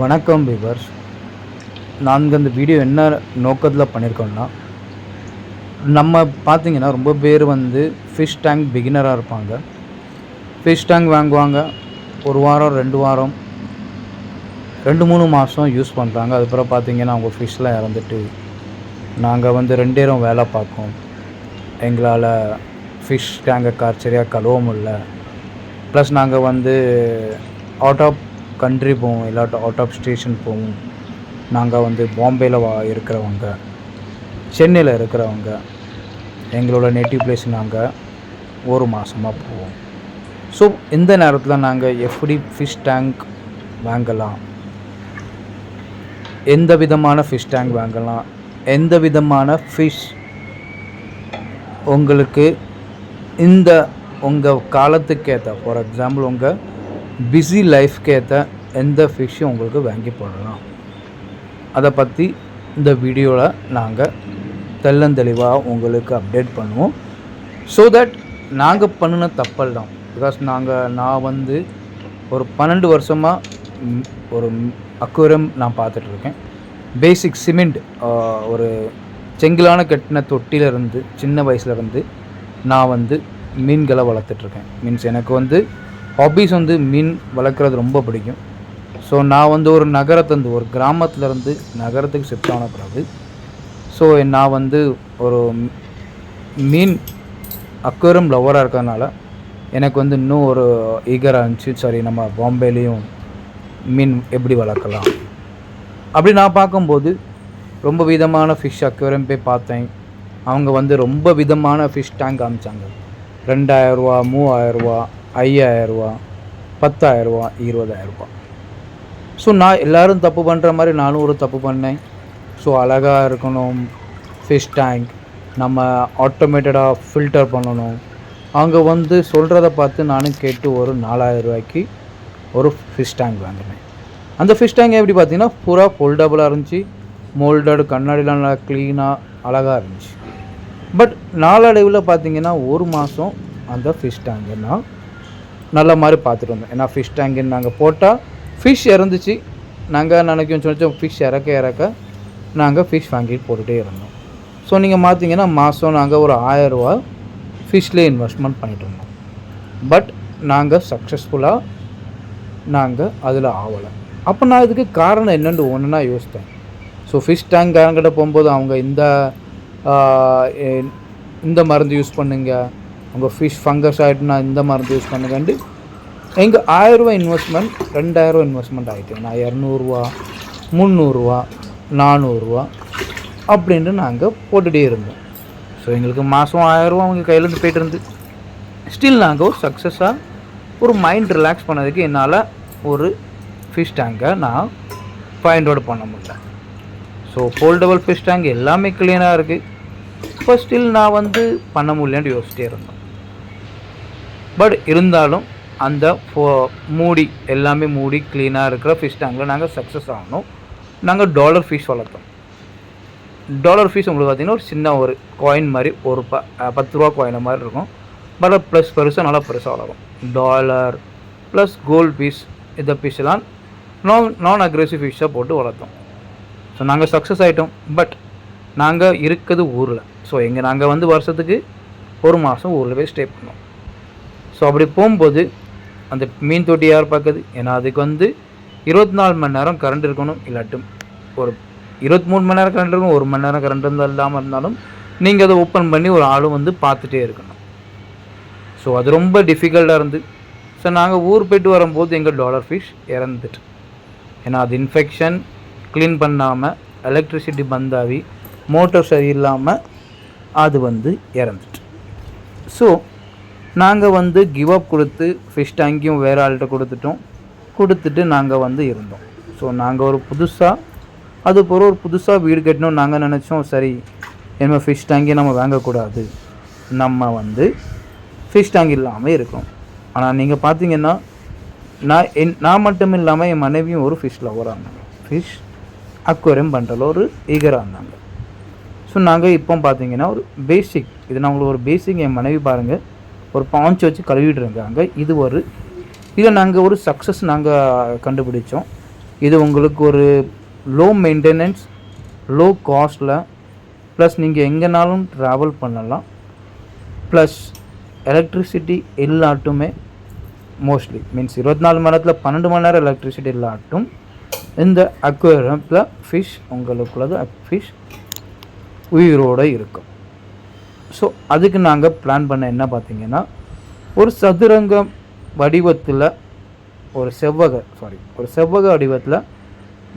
வணக்கம் விவர்ஸ். நாங்கள் இந்த வீடியோ என்ன நோக்கத்தில் பண்ணியிருக்கோம்னா நம்ம பார்த்தீங்கன்னா ரொம்ப பேர் வந்து ஃபிஷ் டேங்க் பிகினராக இருப்பாங்க. ஃபிஷ் டேங்க் வாங்குவாங்க. ஒரு வாரம் ரெண்டு வாரம் ரெண்டு மூணு மாதம் யூஸ் பண்ணுறாங்க அதுக்கப்புறம் பார்த்திங்கன்னா அவங்க ஃபிஷ்லாம் இறந்துட்டு நாங்கள் வந்து ரெண்டேரும் வேலை பார்க்கோம். எங்களால் ஃபிஷ் டேங்கை கார் சரியாக கழுவ முடியல. ப்ளஸ் நாங்கள் வந்து அவுட் ஆஃப் கண்ட்ரி போவோம் இல்லாட்டி அவுட் ஆஃப் ஸ்டேஷன் போவோம். நாங்கள் வந்து பாம்பேயில் வா இருக்கிறவங்க சென்னையில் இருக்கிறவங்க எங்களோட நேட்டிவ் பிளேஸ் நாங்கள் ஒரு மாதமாக போவோம். ஸோ இந்த நேரத்தில் நாங்கள் எப்படி ஃபிஷ் டேங்க் வாங்கலாம்? எந்த விதமான ஃபிஷ் டேங்க் வாங்கலாம்? எந்த விதமான ஃபிஷ் உங்களுக்கு இந்த உங்கள் காலத்துக்கு ஏற்ற ஃபார் எக்ஸாம்பிள் உங்கள் பிஸி லைஃப்க்கு ஏற்ற எந்த ஃபிஷ்ஷும் உங்களுக்கு வாங்கி போடலாம். அதை பற்றி இந்த வீடியோவில் நாங்கள் தெள்ளந்தெளிவாக உங்களுக்கு அப்டேட் பண்ணுவோம். ஸோ தட் நாங்கள் பண்ணின தப்பெல்லாம் பிகாஸ் நாங்கள் நான் வந்து ஒரு பன்னெண்டு வருஷமாக ஒரு அக்வரம் நான் பார்த்துட்ருக்கேன் பேசிக் சிமெண்ட் ஒரு செங்கிலான கட்டின தொட்டிலிருந்து சின்ன வயசுலேருந்து நான் வந்து மீன்களை வளர்த்துட்ருக்கேன் மீன்ஸ் எனக்கு வந்து ஹாபீஸ் வந்து மீன் வளர்க்குறது ரொம்ப பிடிக்கும். ஸோ நான் வந்து ஒரு நகரத்துலேருந்து ஒரு கிராமத்துலேருந்து நகரத்துக்கு ஷிஃப்ட் ஆன பிறகு ஸோ நான் வந்து ஒரு மீன் அக்வரம் லவராக இருக்கிறதுனால எனக்கு வந்து இன்னும் ஒரு ஈகராக இருந்துச்சு. சரி நம்ம பாம்பேலேயும் மீன் எப்படி வளர்க்கலாம்? அப்படி நான் பார்க்கும்போது ரொம்ப விதமான ஃபிஷ் அக்வரம் போய் பார்த்தேன். அவங்க வந்து ரொம்ப விதமான ஃபிஷ் டேங்க் காமிச்சாங்க. ரெண்டாயிரரூவா மூவாயிரரூவா ஐயாயிரரூவா பத்தாயிரரூவா இருபதாயிரரூபா ஸோ நான் எல்லோரும் தப்பு பண்ணுற மாதிரி நானும் ஒரு தப்பு பண்ணேன். ஸோ அழகாக இருக்கணும் ஃபிஷ் டேங்க் நம்ம ஆட்டோமேட்டடாக ஃபில்டர் பண்ணணும். அவங்க வந்து சொல்கிறத பார்த்து நானும் கேட்டு ஒரு நாலாயிரம் ரூபாய்க்கு ஒரு ஃபிஷ் டேங்க் வாங்கினேன். அந்த ஃபிஷ் டேங்க் எப்படி பார்த்தீங்கன்னா பூரா ஃபோல்டபுளாக இருந்துச்சு. மோல்டடு கண்ணாடிலாம் நல்லா க்ளீனாக அழகாக இருந்துச்சு. பட் நாளடைவில் பார்த்தீங்கன்னா ஒரு மாதம் அந்த ஃபிஷ் டேங்க்னால் நல்ல மாதிரி பார்த்துட்டு வந்தோம். ஏன்னா ஃபிஷ் டேங்குன்னு நாங்கள் போட்டால் ஃபிஷ் இறந்துச்சு. நாங்கள் நினைக்கும் சொன்னோம் ஃபிஷ் இறக்க இறக்க நாங்கள் ஃபிஷ் வாங்கிட்டு போட்டுகிட்டே இருந்தோம். ஸோ நீங்கள் பார்த்தீங்கன்னா மாதம் நாங்கள் ஒரு ஆயரூவா ஃபிஷ்லேயே இன்வெஸ்ட்மெண்ட் பண்ணிட்டு இருந்தோம். பட் நாங்கள் சக்ஸஸ்ஃபுல்லாக நாங்கள் அதில் ஆகலை அப்போ நான் இதுக்கு காரணம் என்னென்னு ஒன்றுனா யோசித்தேன். ஸோ ஃபிஷ் டேங்க் கிட்ட போகும்போது அவங்க இந்த இந்த மருந்து யூஸ் பண்ணுங்க. உங்கள் ஃபிஷ் ஃபங்கஸ் ஆகிட்டுனா இந்த மருந்து யூஸ் பண்ணுங்கண்டு எங்கள் ஆயிரரூவா இன்வெஸ்ட்மெண்ட் ரெண்டாயிரரூவா இன்வெஸ்ட்மெண்ட் ஆகிட்டு நான் இரநூறுவா முந்நூறுரூவா நானூறுரூவா அப்படின்ட்டு நாங்கள் போட்டுகிட்டே இருந்தோம். ஸோ எங்களுக்கு மாதம் ஆயிரரூவா அவங்க கையிலேருந்து போயிட்டு இருந்து. ஸ்டில் நாங்கள் ஒரு சக்ஸஸாக ஒரு மைண்ட் ரிலாக்ஸ் பண்ணதுக்கு என்னால் ஒரு ஃபிஷ் டேங்கை நான் ஃபைண்ட் அவுட் பண்ண முடியல. ஸோ ஃபோல்டபுள் ஃபிஷ் டேங்க் எல்லாமே க்ளீனாக இருக்குது இப்போ ஸ்டில் நான் வந்து பண்ண முடியலன்னு யோசிச்சிட்டே இருந்தோம். பட் இருந்தாலும் அந்த ஃபோ மூடி எல்லாமே மூடி க்ளீனாக இருக்கிற ஃபிஷ் டேங்கில் நாங்கள் சக்ஸஸ் ஆகணும். நாங்கள் டாலர் ஃபிஷ் வளர்த்தோம். டாலர் ஃபீஸ் உங்களுக்கு பார்த்திங்கன்னா ஒரு சின்ன ஒரு காயின் மாதிரி ஒரு ப பத்து ரூபா காயின் மாதிரி இருக்கும். பட் ப்ளஸ் பெருசாக நல்லா பெருசாக வளரும். டாலர் ப்ளஸ் கோல்டு பீஸ் இந்த ஃபிஷ்ஷெல்லாம் நான் நான் அக்ரெசிவ் ஃபிஷ்ஷாக போட்டு வளர்த்தோம். ஸோ நாங்கள் சக்ஸஸ் ஆகிட்டோம் பட் நாங்கள் இருக்கிறது ஊரில். ஸோ எங்கள் நாங்கள் வந்து வருஷத்துக்கு ஒரு மாதம் ஊரில் போய் ஸ்டே பண்ணோம். ஸோ அப்படி போகும்போது அந்த மீன் தொட்டி யார் பார்க்குது? ஏன்னா அதுக்கு வந்து இருபத்தி நாலு மணி நேரம் கரண்ட் இருக்கணும் இல்லாட்டும் ஒரு இருபத்தி மூணு மணி நேரம் கரண்ட் இருக்கும் ஒரு மணி நேரம் கரண்ட் இருந்தால் இல்லாமல் இருந்தாலும் நீங்கள் அதை ஓப்பன் பண்ணி ஒரு ஆளும் வந்து பார்த்துட்டே இருக்கணும். ஸோ அது ரொம்ப டிஃபிகல்ட்டாக இருந்து. ஸோ நாங்கள் ஊர் போயிட்டு வரும்போது எங்கள் டாலர் ஃபிஷ் இறந்துட்டு. ஏன்னா அது இன்ஃபெக்ஷன் க்ளீன் பண்ணாமல் எலக்ட்ரிசிட்டி பந்தாவி மோட்டர் சரியில்லாமல் அது வந்து இறந்துட்டு. ஸோ நாங்கள் வந்து கிவ் அப் கொடுத்து ஃபிஷ் டேங்கியும் வேறு ஆள்கிட்ட கொடுத்துட்டோம். கொடுத்துட்டு நாங்கள் வந்து இருந்தோம். ஸோ நாங்கள் ஒரு புதுசாக அது போகிற ஒரு புதுசாக வீடு கட்டணும் நாங்கள் நினச்சோம். சரி என்ன ஃபிஷ் டேங்கி நம்ம வாங்கக்கூடாது. நம்ம வந்து ஃபிஷ் டேங்க் இல்லாமல் இருக்கோம். ஆனால் நீங்கள் பார்த்தீங்கன்னா நான் என் நான் மட்டும் இல்லாமல் என் மனைவியும் ஒரு ஃபிஷ் லவராக இருந்தாங்க ஃபிஷ் அக்வரியம் பண்ணுறல ஒரு ஈகராக இருந்தாங்க. ஸோ நாங்கள் இப்போ பார்த்தீங்கன்னா ஒரு பேசிக் இது நான் உங்களுக்கு ஒரு பேசிக் என் மனைவி பாருங்கள் ஒரு பாஞ்சு வச்சு கழுவிட்டு இருக்காங்க இது ஒரு இதை நாங்கள் ஒரு சக்ஸஸ் நாங்கள் கண்டுபிடிச்சோம். இது உங்களுக்கு ஒரு லோ மெயின்டெனன்ஸ் லோ காஸ்ட்டில் ப்ளஸ் நீங்கள் எங்கேனாலும் ட்ராவல் பண்ணலாம். ப்ளஸ் எலக்ட்ரிசிட்டி இல்லாட்டுமே மோஸ்ட்லி மீன்ஸ் இருபத்தி நாலு மணி நேரத்தில் பன்னெண்டு மணி நேரம் எலக்ட்ரிசிட்டி இல்லாட்டும். இந்த அக்வேரியத்தில் ஃபிஷ் உங்களுக்குள்ளது ஃபிஷ் உயிரோடு இருக்கும். ஸோ அதுக்கு நாங்கள் பிளான் பண்ண என்ன பார்த்தீங்கன்னா ஒரு சதுரங்கம் வடிவத்தில் ஒரு செவ்வக சாரி ஒரு செவ்வக வடிவத்தில்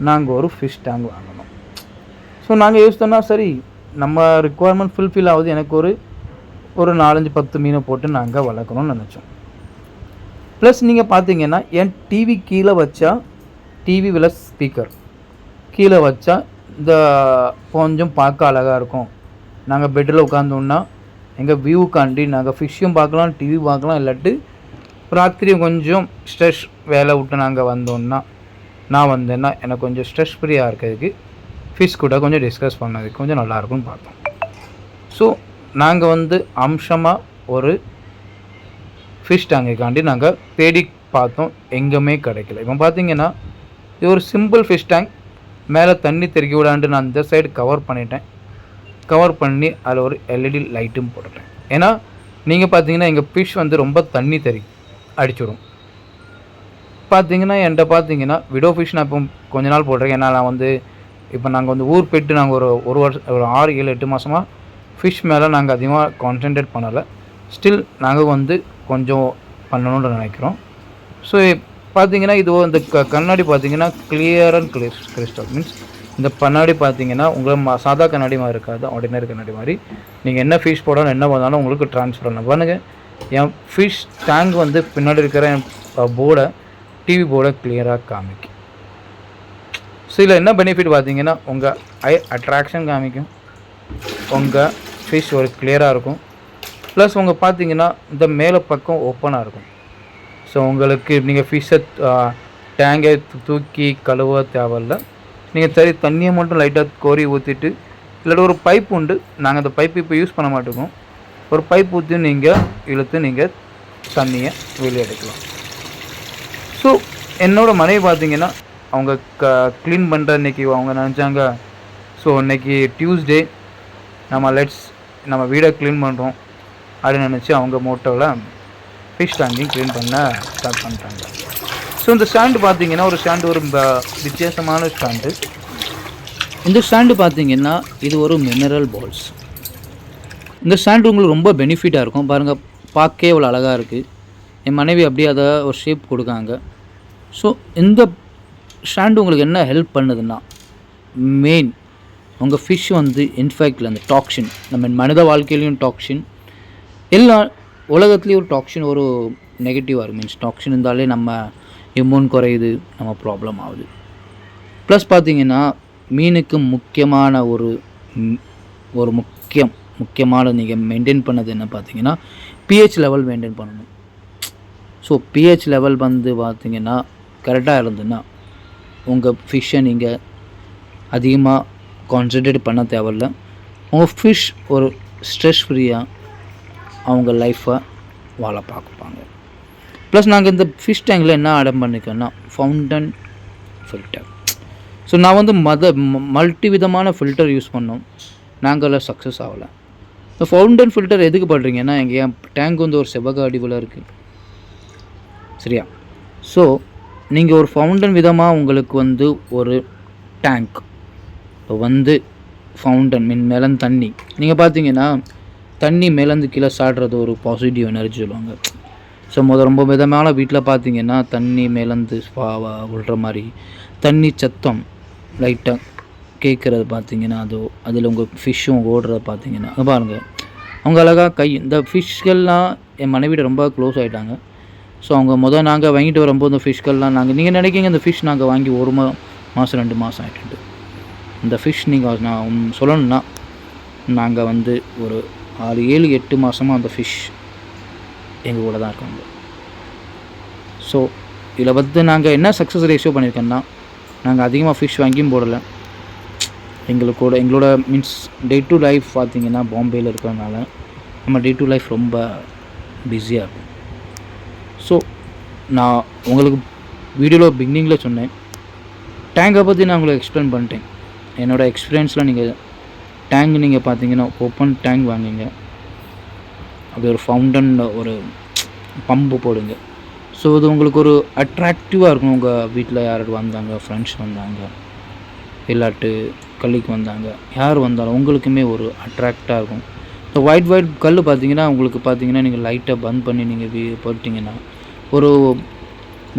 நாங்கள் ஒரு ஃபிஷ் டேங்க் வாங்கணும். ஸோ நாங்கள் யோசித்தோம்னா சரி நம்ம ரிக்குவயர்மெண்ட் ஃபுல்ஃபில் ஆகுது. எனக்கு ஒரு ஒரு நாலஞ்சு பத்து மீனை போட்டு நாங்கள் வளர்க்கணும்னு நினச்சோம். ப்ளஸ் நீங்கள் பார்த்தீங்கன்னா என் டிவி கீழே வச்சா டிவி வில ஸ்பீக்கர் கீழே வச்சா இந்த கொஞ்சம் பார்க்க அழகாக இருக்கும். நாங்கள் பெட்டில் உட்காந்தோன்னா எங்கள் வியூக்காண்டி நாங்கள் ஃபிஷ்ஷும் பார்க்கலாம் டிவி பார்க்கலாம் இல்லாட்டி ராத்திரி கொஞ்சம் ஸ்ட்ரெஸ் வேலை விட்டு நாங்கள் வந்தோன்னா நான் வந்தேன்னா எனக்கு கொஞ்சம் ஸ்ட்ரெஸ் ஃப்ரீயாக இருக்கிறதுக்கு ஃபிஷ் கூட கொஞ்சம் டிஸ்கஸ் பண்ணதுக்கு கொஞ்சம் நல்லாயிருக்கும்னு பார்த்தோம். ஸோ நாங்கள் வந்து அம்சமாக ஒரு ஃபிஷ் டேங்குக்காண்டி நாங்கள் தேடி பார்த்தோம் எங்கேயுமே கிடைக்கல. இப்போ பார்த்தீங்கன்னா இது ஒரு சிம்பிள் ஃபிஷ் டேங்க் மேலே தண்ணி தெருக்கி விடாண்டு நான் இந்த சைடு கவர் பண்ணிட்டேன். கவர் பண்ணி அதில் ஒரு எல்இடி லைட்டும் போட்டுட்டேன். ஏன்னா நீங்கள் பார்த்தீங்கன்னா எங்கள் ஃபிஷ் வந்து ரொம்ப தண்ணி தறி அடிச்சிடும். பார்த்தீங்கன்னா என்கிட்ட பார்த்தீங்கன்னா விடோ ஃபிஷ் நான் இப்போ கொஞ்ச நாள் போட்டிருக்கேன். ஏன்னா நான் வந்து இப்போ நாங்கள் வந்து ஊர் போயிட்டு நாங்கள் ஒரு ஒரு வருஷம் ஒரு ஆறு ஏழு எட்டு மாதமாக ஃபிஷ் மேலே நாங்கள் அதிகமாக கான்சென்ட்ரேட் பண்ணலை. ஸ்டில் நாங்கள் வந்து கொஞ்சம் பண்ணணும்னு நினைக்கிறோம். ஸோ பார்த்தீங்கன்னா இது இந்த க கண்ணாடி பார்த்தீங்கன்னா clear and clear crystal means இந்த கண்ணாடி பார்த்தீங்கன்னா உங்களை ம- சாதா கண்ணாடி மாதிரி இருக்காது ஆர்டினரி கண்ணாடி மாதிரி. நீங்கள் என்ன ஃபிஷ் போடணும் என்ன பண்ணாலும் உங்களுக்கு ட்ரான்ஸ்ஃபர் பண்ண பாருங்க என் ஃபிஷ் டேங்க் வந்து பின்னாடி இருக்கிற என் போர்டை டிவி போர்டை கிளியராக காமிக்கும். ஸோ இதில் என்ன பெனிஃபிட் பார்த்தீங்கன்னா உங்கள் ஐ அட்ராக்ஷன் காமிக்கும். உங்கள் ஃபிஷ் ஒரு கிளியராக இருக்கும். ப்ளஸ் உங்கள் பார்த்தீங்கன்னா இந்த மேலே பக்கம் ஓப்பனாக இருக்கும். ஸோ உங்களுக்கு நீங்கள் ஃபிஷ்ஷை டேங்கை தூக்கி கழுவ தேவையில்லை. நீங்கள் சரி தண்ணியை மட்டும் லைட்டாக கோரி ஊற்றிட்டு இல்லாட்டி ஒரு பைப் உண்டு. நாங்கள் அந்த பைப் இப்போ யூஸ் பண்ண மாட்டோம். ஒரு பைப் ஊற்றி நீங்கள் இழுத்து நீங்கள் தண்ணியை வெளியே எடுக்கலாம். ஸோ என்னோடய மனைவி பார்த்தீங்கன்னா அவங்க க க்ளீன் பண்ணுற இன்னைக்கு அவங்க நினச்சாங்க ஸோ இன்னைக்கு டியூஸ்டே நம்ம லெட்ஸ் நம்ம வீடை க்ளீன் பண்ணுறோம் அப்படின்னு நினச்சி அவங்க மோட்டோவில் ஃபிஷ் டேங்கையும் க்ளீன் பண்ண ஸ்டார்ட் பண்ணிட்டாங்க. ஸோ இந்த ஸ்டாண்டு பார்த்தீங்கன்னா ஒரு ஸ்டாண்டு ஒரு வித்தியாசமான ஸ்டாண்டு இந்த ஸ்டாண்டு பார்த்தீங்கன்னா இது ஒரு மினரல் பால்ஸ் இந்த ஸ்டாண்டு உங்களுக்கு ரொம்ப பெனிஃபிட்டாக இருக்கும். பாருங்கள் பார்க்கவே இவ்வளோ அழகாக இருக்குது என் மனைவி அப்படியே அதை ஒரு ஷேப் கொடுக்காங்க. ஸோ இந்த ஸ்டாண்டு உங்களுக்கு என்ன ஹெல்ப் பண்ணுதுன்னா மெயின் உங்கள் ஃபிஷ் வந்து இன்ஃபேக்டில் அந்த டாக்ஸின் நம்ம மனித வாழ்க்கையிலையும் டாக்ஸின் எல்லா உலகத்துலேயும் ஒரு டாக்ஸின் ஒரு நெகட்டிவாக இருக்கும். மீன்ஸ் டாக்ஸின் இருந்தாலே நம்ம இம்யூன் குறையுது நம்ம ப்ராப்ளம் ஆகுது. ப்ளஸ் பார்த்தீங்கன்னா மீனுக்கு முக்கியமான ஒரு ஒரு முக்கியம் முக்கியமான நீங்கள் மெயின்டைன் பண்ணது என்ன பார்த்தீங்கன்னா பிஹெச் லெவல் மெயின்டைன் பண்ணணும். ஸோ பிஹெச் லெவல் வந்து பார்த்திங்கன்னா கரெக்டாக இருந்ததுன்னா உங்கள் ஃபிஷ்ஷை நீங்கள் அதிகமாக கான்சன்ட்ரேட் பண்ண தேவையில்ல. உங்கள் ஃபிஷ் ஒரு ஸ்ட்ரெஸ் ஃப்ரீயாக அவங்க லைஃப்பை வாழ பார்க்குப்பாங்க ப்ளஸ் நாங்கள் இந்த ஃபிஷ் டேங்கில் என்ன ஆடம் பண்ணிக்கோன்னா ஃபவுண்டன் ஃபில்டர் ஸோ நான் வந்து மத மல்டி விதமான ஃபில்டர் யூஸ் பண்ணோம். நாங்கள் சக்ஸஸ் ஆகலை. இந்த ஃபவுண்டன் ஃபில்டர் எதுக்கு பண்ணுறீங்கன்னா எங்கள் என் டேங்க் வந்து ஒரு செவ்வக அடிவில் இருக்குது சரியா? ஸோ நீங்கள் ஒரு ஃபவுண்டன் விதமாக உங்களுக்கு வந்து ஒரு டேங்க் இப்போ வந்து ஃபவுண்டன் மீன் மேலேருந்து தண்ணி. நீங்கள் பார்த்தீங்கன்னா தண்ணி மேலந்து கீழே சாடுறது ஒரு பாசிட்டிவ் எனர்ஜி சொல்லுவாங்க. ஸோ முத ரொம்ப விதமான வீட்டில் பார்த்தீங்கன்னா தண்ணி மேலேருந்து ஸ்பாவா விழுற மாதிரி தண்ணி சத்தம் லைட்டாக கேட்குறது பார்த்தீங்கன்னா அதோ அதில் உங்கள் ஃபிஷ்ஷும் ஓடுறத பார்த்தீங்கன்னா பாருங்கள் அவங்க அழகாக கை இந்த ஃபிஷ்கள்லாம் என் மனைவிட ரொம்ப க்ளோஸ் ஆகிட்டாங்க ஸோ அவங்க முதல் நாங்கள் வாங்கிட்டு வரும்போது இந்த ஃபிஷ்கள்லாம் நாங்கள் நீங்கள் நினைக்கிங்க இந்த ஃபிஷ் நாங்கள் வாங்கி ஒரு மா மாதம் ரெண்டு மாதம் ஆகிட்டு இந்த ஃபிஷ் நீங்கள் நான் சொல்லணும்னா நாங்கள் வந்து ஒரு ஆறு ஏழு எட்டு மாதமாக அந்த ஃபிஷ் எங்கள் கூட தான் இருக்காங்க. ஸோ இதில் வந்து நாங்கள் என்ன சக்ஸஸ் ரேஷியோ பண்ணியிருக்கோன்னா நாங்கள் அதிகமாக ஃபிஷ் வாங்கியும் போடலை. எங்களுக்கு கூட எங்களோட மீன்ஸ் டே டு லைஃப் பார்த்தீங்கன்னா பாம்பேயில் இருக்கிறதுனால நம்ம டே டு லைஃப் ரொம்ப பிஸியாக இருக்கும். ஸோ நான் உங்களுக்கு வீடியோவில் பிகினிங்கில் சொன்னேன். டேங்கை பற்றி நான் உங்களுக்கு எக்ஸ்பிளைன் பண்ணிட்டேன். என்னோடய எக்ஸ்பீரியன்ஸில் நீங்கள் டேங்க் நீங்கள் பார்த்தீங்கன்னா ஓப்பன் டேங்க் வாங்குங்க. அப்படி ஒரு ஃபவுண்டன் ஒரு பம்பு போடுங்க. ஸோ இது உங்களுக்கு ஒரு அட்ராக்டிவாக இருக்கும் உங்கள் வீட்டில் யாராவது வந்தாங்க ஃப்ரெண்ட்ஸ் வந்தாங்க இல்லாட்டு கல்லிக்கு வந்தாங்க யார் வந்தாலும் உங்களுக்குமே ஒரு அட்ராக்டாக இருக்கும். ஸோ ஒயிட் ஒயிட் கல் பார்த்தீங்கன்னா உங்களுக்கு பார்த்தீங்கன்னா நீங்கள் லைட்டாக பந்த் பண்ணி நீங்கள் வீ போட்டிங்கன்னா ஒரு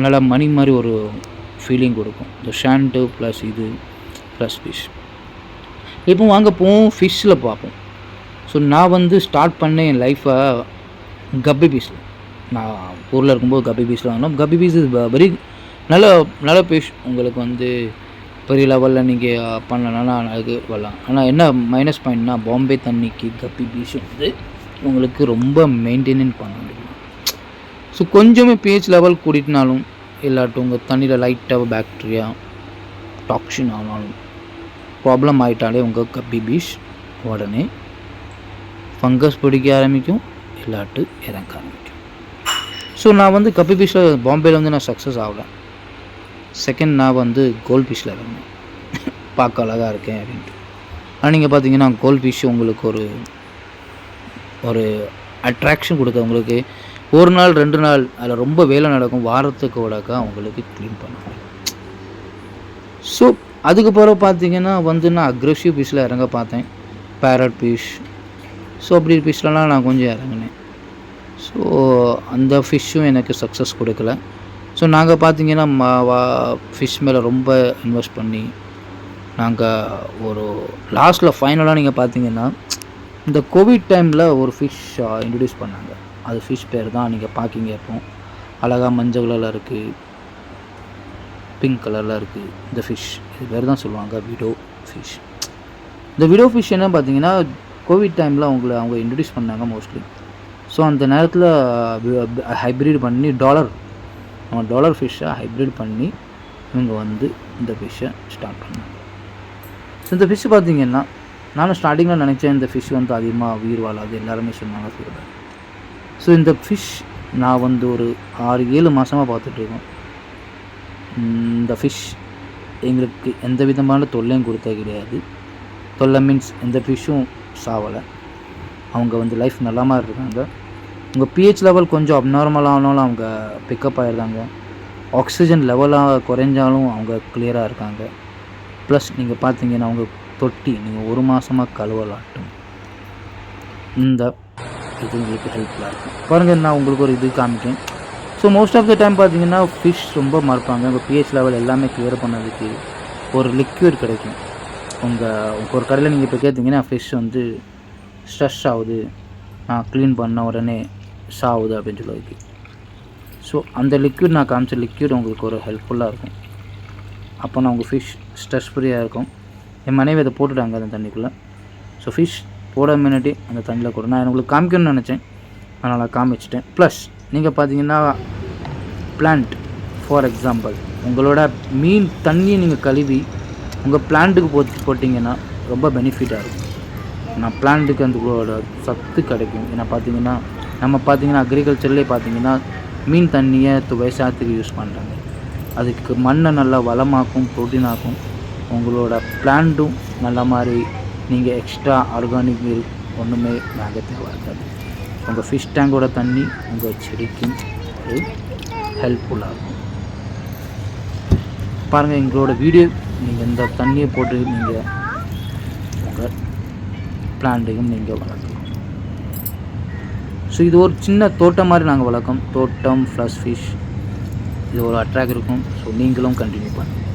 நல்லா மணி மாதிரி ஒரு ஃபீலிங் கொடுக்கும். இந்த ஷாண்ட்டு ப்ளஸ் இது ப்ளஸ் ஃபிஷ் இப்போ வாங்க போவோம் ஃபிஷ்ஷில் பார்ப்போம். ஸோ நான் வந்து ஸ்டார்ட் பண்ணேன் என் லைஃப்பை கப்பி பீஸில் நான் ஊரில் இருக்கும்போது கப்பி பீஸில் வாங்கினோம். கப்பி பீஸ் இஸ் வெரி நல்ல நல்ல ஃபிஷ் உங்களுக்கு வந்து பெரிய லெவலில் நீங்கள் பண்ணலன்னா அதுக்கு வரலாம். ஆனால் என்ன மைனஸ் பாயிண்ட்னா பாம்பே தண்ணிக்கு கப்பி பீச் வந்து உங்களுக்கு ரொம்ப மெயின்டெயின் பண்ண முடியும். ஸோ கொஞ்சமே பிஹெச் லெவல் கூட்டிட்டுனாலும் இல்லாட்டும் உங்கள் தண்ணியில் லைட்டாக பேக்டீரியா டாக்ஸின் ஆனாலும் ப்ராப்ளம் ஆகிட்டாலே உங்கள் கப்பி பீச் உடனே ஃபங்கஸ் பிடிக்க ஆரம்பிக்கும் இல்லாட்டு இறங்க ஆரம்பிக்கும். ஸோ நான் வந்து கப்பி பீச்சில் பாம்பேயில் வந்து நான் சக்ஸஸ் ஆகலை. செகண்ட் நான் வந்து கோல்ட் ஃபிஷ்ஷில் இறங்கினேன். பார்க்க அழகாக இருக்கேன் அப்படின்ட்டு. ஆனால் நீங்கள் பார்த்தீங்கன்னா கோல்ட் ஃபிஷ் உங்களுக்கு ஒரு ஒரு அட்ராக்ஷன் கொடுக்க உங்களுக்கு. ஒரு நாள் ரெண்டு நாள் அதில் ரொம்ப வேலை நடக்கும். வாரத்துக்கு விடக்கா அவங்களுக்கு க்ளீன் பண்ணுவாங்க ஸோ அதுக்கப்புறம் பார்த்தீங்கன்னா வந்து நான் அக்ரெசிவ் பீஸில் இறங்க பார்த்தேன். பேரட் பீஸ் ஸோ அப்படி ஃபிஷ்லலாம் நான் கொஞ்சம் இறங்கினேன். ஸோ அந்த ஃபிஷ்ஷும் எனக்கு சக்ஸஸ் கொடுக்கல. ஸோ நாங்கள் பார்த்தீங்கன்னா ஃபிஷ் மேலே ரொம்ப இன்வெஸ்ட் பண்ணி நாங்கள் ஒரு லாஸ்ட்டில் ஃபைனலாக நீங்கள் பார்த்தீங்கன்னா இந்த கோவிட் டைமில் ஒரு ஃபிஷ் இன்ட்ரடியூஸ் பண்ணாங்க. அது ஃபிஷ் பேர் தான் நீங்கள் பார்க்கிங்க இப்போ. அழகாக மஞ்சள் கலரில் இருக்குது பிங்க் கலரில் இருக்குது இந்த ஃபிஷ் இது பேர் தான் சொல்லுவாங்க விடோ ஃபிஷ் இந்த விடோ ஃபிஷ் என்ன பார்த்தீங்கன்னா கோவிட் டைமில் அவங்கள அவங்க இன்ட்ரடியூஸ் பண்ணாங்க மோஸ்ட்லி ஸோ அந்த நேரத்தில் ஹைப்ரிட் பண்ணி டாலர் நம்ம டாலர் ஃபிஷ்ஷை ஹைப்ரிட் பண்ணி இவங்க வந்து இந்த ஃபிஷ்ஷை ஸ்டார்ட் பண்ணாங்க. ஸோ இந்த ஃபிஷ் பார்த்தீங்கன்னா நானும் ஸ்டார்டிங்கில் நினச்சேன் இந்த ஃபிஷ் வந்து அதிகமாக உயிர் வாழாது எல்லாருமே சொன்னாங்க சொல்கிறேன் ஸோ இந்த ஃபிஷ் நான் வந்து ஒரு ஆறு ஏழு மாதமாக பார்த்துட்ருக்கோம் இந்த ஃபிஷ் எங்களுக்கு எந்த விதமான தொல்லையும் கொடுத்தே கிடையாது. தொல்லை மீன்ஸ் இந்த ஃபிஷ்ஷும் சாவலை அவங்க வந்து லைஃப் நல்ல மாதிரி இருக்காங்க. உங்கள் பிஹெச் லெவல் கொஞ்சம் அப்நார்மலானாலும் அவங்க பிக்கப் ஆகிருந்தாங்க ஆக்சிஜன் லெவலாக குறைஞ்சாலும் அவங்க கிளியராக இருக்காங்க. ப்ளஸ் நீங்கள் பார்த்தீங்கன்னா அவங்க தொட்டி நீங்கள் ஒரு மாதமாக கழுவலாட்டும். இந்த இது உங்களுக்கு ஹெல்ப்ஃபுல்லாக இருக்கும். பாருங்கள் நான் உங்களுக்கு ஒரு இது காமிக்கேன் so most of the time பார்த்தீங்கன்னா ஃபிஷ் ரொம்ப மறப்பாங்க. உங்கள் பிஹெச் லெவல் எல்லாமே கிளியர் பண்ணதுக்கு ஒரு லிக்யூட் கிடைக்கும். உங்கள் உங்கள் ஒரு கடையில் நீங்கள் இப்போ கேட்டிங்கன்னா ஃபிஷ் வந்து ஸ்ட்ரெஸ் ஆகுது. நான் க்ளீன் பண்ண உடனே சாகுது அப்படின்னு சொல்லுவதுக்கு ஸோ அந்த லிக்விட் நான் காமிச்ச லிக்விட் உங்களுக்கு ஒரு ஹெல்ப்ஃபுல்லாக இருக்கும். அப்போ நான் உங்கள் ஃபிஷ் ஸ்ட்ரெஸ் ஃப்ரீயாக இருக்கும். என் மனைவி அதை போட்டுட்டாங்க அந்த தண்ணிக்குள்ளே. ஸோ ஃபிஷ் போட முன்னாடி அந்த தண்ணியில் கூட நான் உங்களுக்கு காமிக்கணும்னு நினச்சேன். அதனால் காமிச்சிட்டேன். ப்ளஸ் நீங்கள் பார்த்தீங்கன்னா பிளான்ட் ஃபார் எக்ஸாம்பிள் உங்களோட மீன் தண்ணியை நீங்கள் கழுவி உங்கள் பிளான்ட்டுக்கு போட்டு போட்டிங்கன்னா ரொம்ப பெனிஃபிட்டாக இருக்கும். நான் பிளான்ட்டுக்கு அந்த சத்து கிடைக்கும். ஏன்னா பார்த்தீங்கன்னா நம்ம பார்த்தீங்கன்னா அக்ரிகல்ச்சர்லேயே பார்த்தீங்கன்னா மீன் தண்ணியை விவசாயத்துக்கு யூஸ் பண்ணுறாங்க அதுக்கு மண்ணை நல்லா வளமாக்கும் ப்ரோட்டீனாக்கும் உங்களோட பிளான்ட்டும் நல்ல மாதிரி நீங்கள் எக்ஸ்ட்ரா ஆர்கானிக் ஒன்றுமே வாங்க தேவைப்படாது உங்கள் ஃபிஷ் டேங்கோட தண்ணி உங்கள் செடிக்கும் ஒரு ஹெல்ப்ஃபுல்லாக இருக்கும். பாருங்கள் எங்களோட வீடியோ நீங்கள் இந்த தண்ணியை போட்டு நீங்கள் உங்கள் பிளான்ட்டையும் நீங்கள் வளர்க்கலாம். ஸோ இது ஒரு சின்ன தோட்டம் மாதிரி நாங்கள் வளர்க்கோம். தோட்டம் ஃப்ளஷ் ஃபிஷ் இது ஒரு அட்ராக்ட் இருக்கும். ஸோ நீங்களும் கண்டினியூ பண்ணுங்கள்